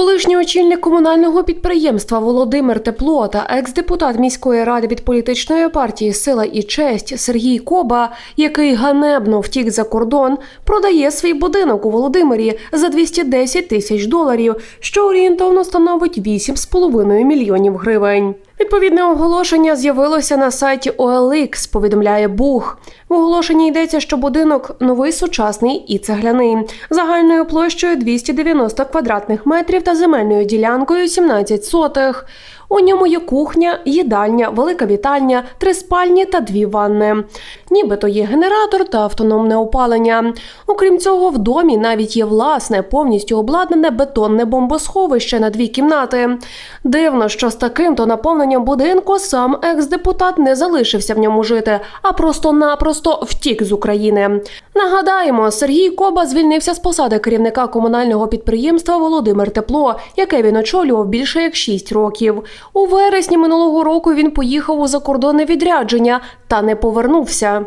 Колишній очільник комунального підприємства Володимир Тепло та екс-депутат міської ради від політичної партії Сила і честь Сергій Коба, який ганебно втік за кордон, продає свій будинок у Володимирі за 210 тисяч доларів, що орієнтовно становить 8,5 мільйонів гривень. Відповідне оголошення з'явилося на сайті OLX, повідомляє Бух. В оголошенні йдеться, що будинок новий сучасний і цегляний, загальною площею 290 квадратних метрів та земельною ділянкою 17 сотих. У ньому є кухня, їдальня, велика вітальня, три спальні та дві ванни. Нібито є генератор та автономне опалення. Окрім цього, в домі навіть є власне, повністю обладнане бетонне бомбосховище на дві кімнати. Дивно, що з таким-то наповненням будинку сам екс-депутат не залишився в ньому жити, а просто-напросто втік з України. Нагадаємо, Сергій Коба звільнився з посади керівника комунального підприємства Володимир Тепло, яке він очолював більше як 6 років. У вересні минулого року він поїхав у закордонне відрядження та не повернувся.